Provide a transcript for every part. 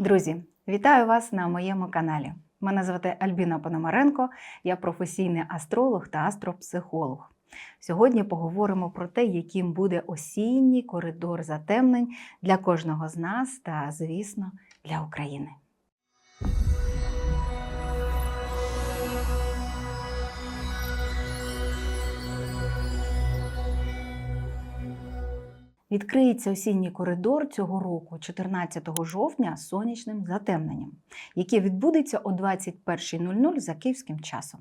Друзі, вітаю вас на моєму каналі. Мене звати Альбіна Пономаренко, я професійний астролог та астропсихолог. Сьогодні поговоримо про те, яким буде осінній коридор затемнень для кожного з нас та, звісно, для України. Відкриється осінній коридор цього року, 14 жовтня, з сонячним затемненням, яке відбудеться о 21.00 за київським часом.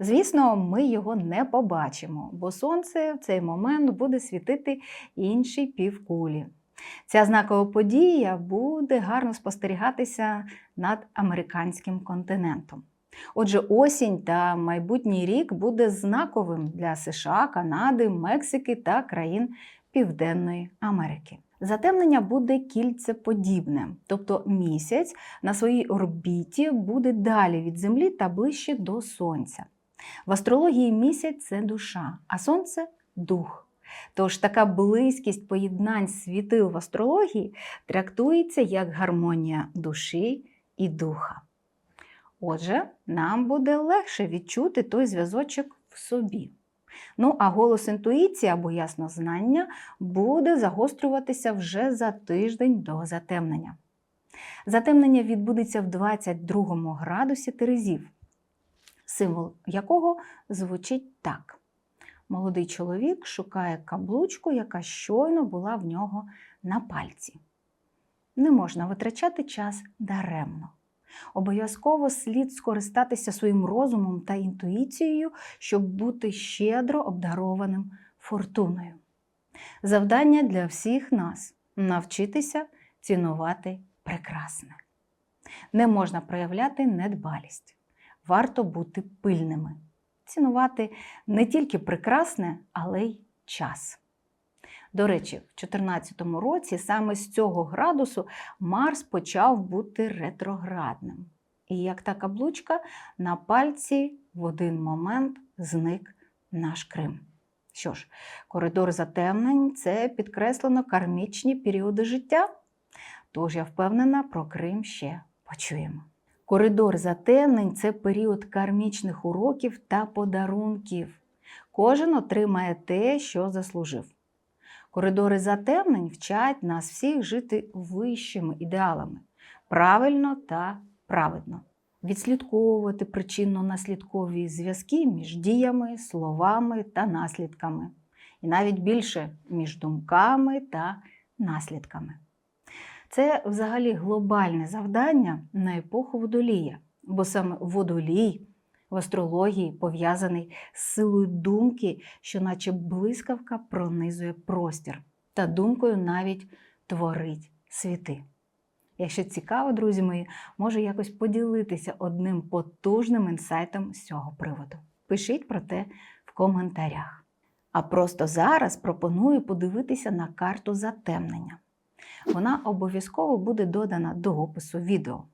Звісно, ми його не побачимо, бо сонце в цей момент буде світити іншій півкулі. Ця знакова подія буде гарно спостерігатися над американським континентом. Отже, осінь та майбутній рік буде знаковим для США, Канади, Мексики та країн Південної Америки. Затемнення буде кільцеподібне, тобто місяць на своїй орбіті буде далі від Землі та ближче до Сонця. В астрології місяць це душа, а сонце дух. Тож така близькість поєднань світил в астрології трактується як гармонія душі і духа. Отже, нам буде легше відчути той зв'язочок в собі. Ну, а голос інтуїції або яснознання буде загострюватися вже за тиждень до затемнення. Затемнення відбудеться в 22 градусі Терезів, символ якого звучить так. Молодий чоловік шукає каблучку, яка щойно була в нього на пальці. Не можна витрачати час даремно. Обов'язково слід скористатися своїм розумом та інтуїцією, щоб бути щедро обдарованим фортуною. Завдання для всіх нас навчитися цінувати прекрасне. Не можна проявляти недбалість. Варто бути пильними, цінувати не тільки прекрасне, але й час. До речі, в 2014 році саме з цього градусу Марс почав бути ретроградним. І як та каблучка на пальці в один момент зник наш Крим. Що ж, коридор затемнень це підкреслено кармічні періоди життя. Тож я впевнена, про Крим ще почуємо. Коридор затемнень це період кармічних уроків та подарунків. Кожен отримає те, що заслужив. Коридори затемнень вчать нас всіх жити вищими ідеалами, правильно та праведно, відслідковувати причинно-наслідкові зв'язки між діями, словами та наслідками, і навіть більше між думками та наслідками. Це взагалі глобальне завдання на епоху водолія, бо саме водолій в астрології пов'язаний з силою думки, що, наче блискавка, пронизує простір, та думкою навіть творить світи. Якщо цікаво, друзі мої, можу якось поділитися одним потужним інсайтом з цього приводу. Пишіть про те в коментарях. А просто зараз пропоную подивитися на карту затемнення. Вона обов'язково буде додана до опису відео.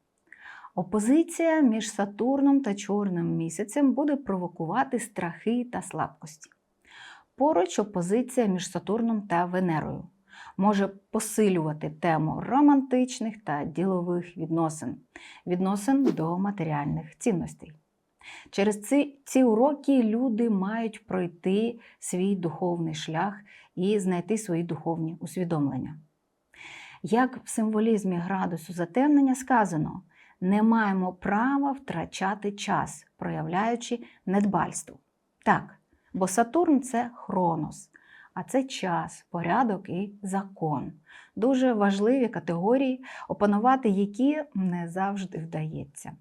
Опозиція між Сатурном та Чорним місяцем буде провокувати страхи та слабкості. Поруч опозиція між Сатурном та Венерою може посилювати тему романтичних та ділових відносин, відносин до матеріальних цінностей. Через ці, ці уроки люди мають пройти свій духовний шлях і знайти свої духовні усвідомлення. Як в символізмі градусу затемнення сказано, не маємо права втрачати час, проявляючи недбальство. Так, бо Сатурн це хронос, а це час, порядок і закон. Дуже важливі категорії, опанувати які не завжди вдається.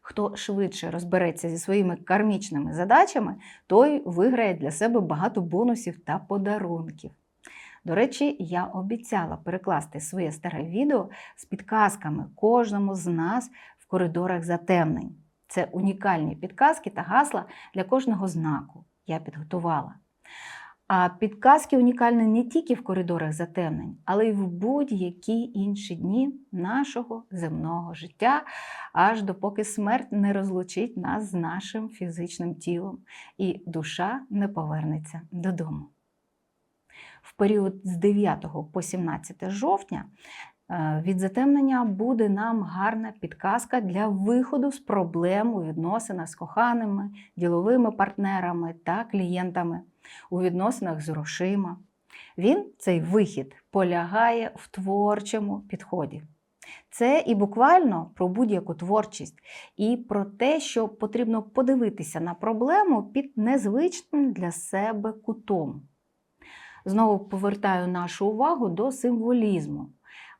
Хто швидше розбереться зі своїми кармічними задачами, той виграє для себе багато бонусів та подарунків. До речі, я обіцяла перекласти своє старе відео з підказками кожному з нас в коридорах затемнень. Це унікальні підказки та гасла для кожного знаку. Я підготувала. А підказки унікальні не тільки в коридорах затемнень, але й в будь-які інші дні нашого земного життя, аж допоки смерть не розлучить нас з нашим фізичним тілом і душа не повернеться додому. В період з 9 по 17 жовтня Е, Від затемнення буде нам гарна підказка для виходу з проблем у відносинах з коханими, діловими партнерами та клієнтами, у відносинах з грошима. Він, цей вихід, полягає в творчому підході. Це і буквально про будь-яку творчість, і про те, що потрібно подивитися на проблему під незвичним для себе кутом. Знову повертаю нашу увагу до символізму.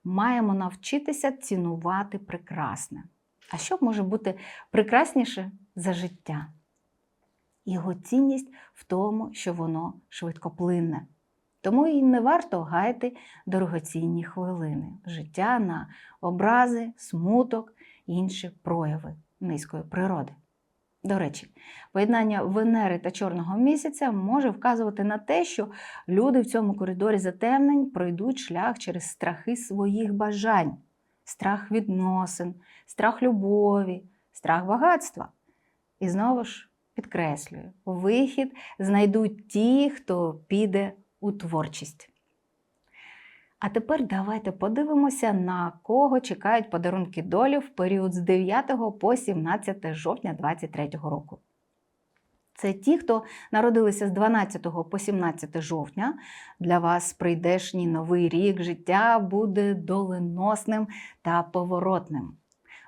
Маємо навчитися цінувати прекрасне. А що може бути прекрасніше за життя? Його цінність в тому, що воно швидкоплинне. Тому і не варто гаяти дорогоцінні хвилини життя на образи, смуток інші прояви низької природи. До речі, поєднання Венери та Чорного місяця може вказувати на те, що люди в цьому коридорі затемнень пройдуть шлях через страхи своїх бажань, страх відносин, страх любові, страх багатства. І знову ж підкреслюю, вихід знайдуть ті, хто піде у творчість. А тепер давайте подивимося, на кого чекають подарунки долі в період з 9 по 17 жовтня 2023 року. Це ті, хто народилися з 12 по 17 жовтня. Для вас прийдешній новий рік життя буде доленосним та поворотним.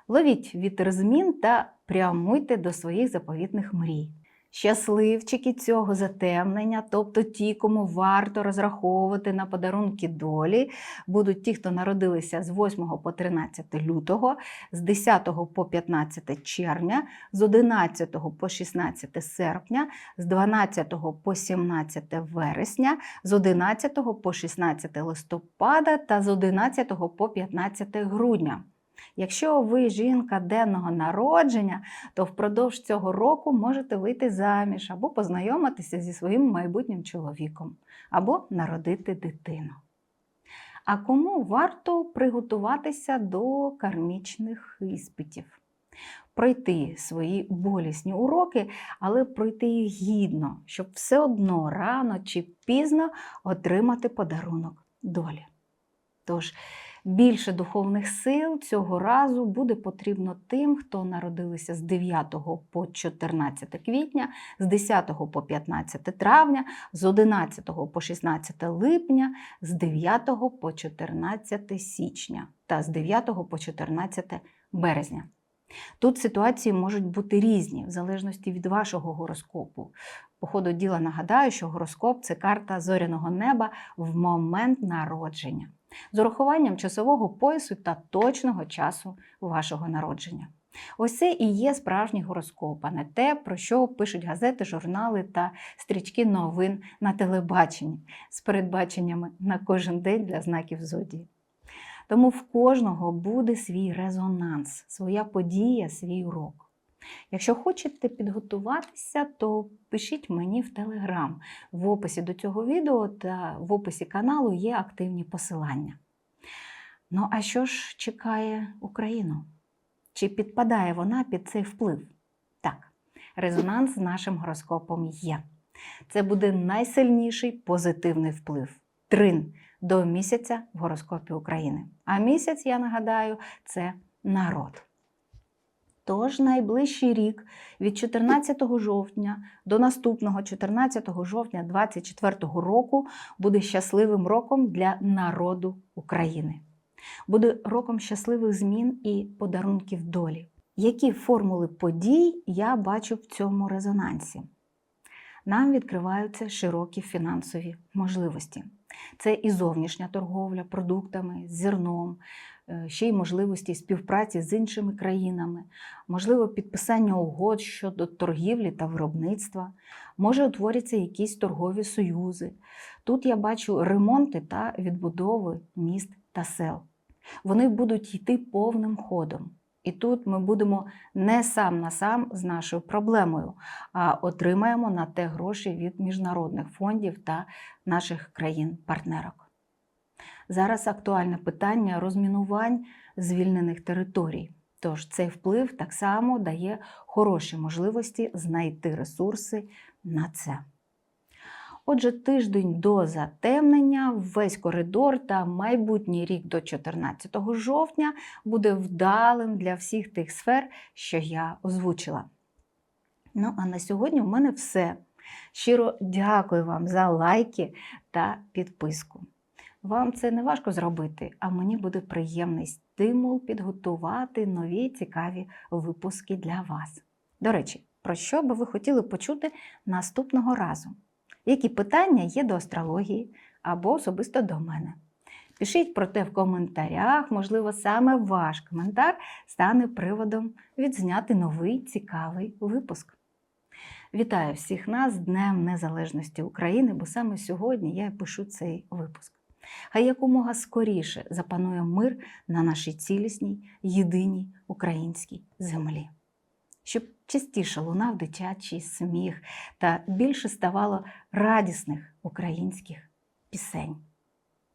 Ловіть вітер змін та прямуйте до своїх заповітних мрій. Щасливчики цього затемнення, тобто ті, кому варто розраховувати на подарунки долі, будуть ті, хто народилися з 8 по 13 лютого, з 10 по 15 червня, з 11 по 16 серпня, з 12 по 17 вересня, з 11 по 16 листопада та з 11 по 15 грудня. Якщо ви жінка денного народження, то впродовж цього року можете вийти заміж або познайомитися зі своїм майбутнім чоловіком, або народити дитину. А кому варто приготуватися до кармічних іспитів? Пройти свої болісні уроки, але пройти їх гідно, щоб все одно рано чи пізно отримати подарунок долі. Тож, Більше духовних сил цього разу буде потрібно тим, хто народилися з 9 по 14 квітня, з 10 по 15 травня, з 11 по 16 липня, з 9 по 14 січня та з 9 по 14 березня. Тут ситуації можуть бути різні, в залежності від вашого гороскопу. По ходу діла нагадаю, що гороскоп це карта зоряного неба в момент народження з урахуванням часового поясу та точного часу вашого народження. Ось це і є справжній гороскоп, а не те, про що пишуть газети, журнали та стрічки новин на телебаченні з передбаченнями на кожен день для знаків зодії. Тому в кожного буде свій резонанс, своя подія, свій урок. Якщо хочете підготуватися, то пишіть мені в Телеграм. В описі до цього відео та в описі каналу є активні посилання. Ну, а що ж чекає Україну? Чи підпадає вона під цей вплив? Так, резонанс з нашим гороскопом є. Це буде найсильніший позитивний вплив. Трин до місяця в гороскопі України. А місяць, я нагадаю, це народ. Тож найближчий рік від 14 жовтня до наступного 14 жовтня 2024 року буде щасливим роком для народу України. Буде роком щасливих змін і подарунків долі. Які формули подій я бачу в цьому резонансі? Нам відкриваються широкі фінансові можливості. Це і зовнішня торговля продуктами, зерном, ще й можливості співпраці з іншими країнами, можливо, підписання угод щодо торгівлі та виробництва, може утворяться якісь торгові союзи. Тут я бачу ремонти та відбудови міст та сел. Вони будуть йти повним ходом. І тут ми будемо не сам на сам з нашою проблемою, а отримаємо на те гроші від міжнародних фондів та наших країн-партнерок. Зараз актуальне питання розмінувань звільнених територій. Тож цей вплив так само дає хороші можливості знайти ресурси на це. Отже, тиждень до затемнення, весь коридор та майбутній рік до 14 жовтня буде вдалим для всіх тих сфер, що я озвучила. Ну, а на сьогодні в мене все. Щиро дякую вам за лайки та підписку. Вам це не важко зробити, а мені буде приємний стимул підготувати нові цікаві випуски для вас. До речі, про що би ви хотіли почути наступного разу? Які питання є до астрології або особисто до мене? Пишіть про те в коментарях, можливо, саме ваш коментар стане приводом відзняти новий цікавий випуск. Вітаю всіх нас з Днем Незалежності України, бо саме сьогодні я пишу цей випуск. Хай якомога скоріше запанує мир на нашій цілісній, єдиній українській землі. Щоб частіше лунав дитячий сміх та більше ставало радісних українських пісень.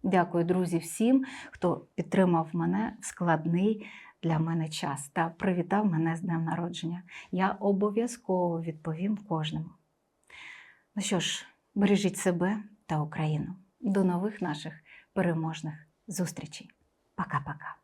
Дякую, друзі, всім, хто підтримав мене в складний для мене час та привітав мене з днем народження. Я обов'язково відповім кожному. Ну що ж, бережіть себе та Україну. До нових наших переможних зустрічей. Пока-пока.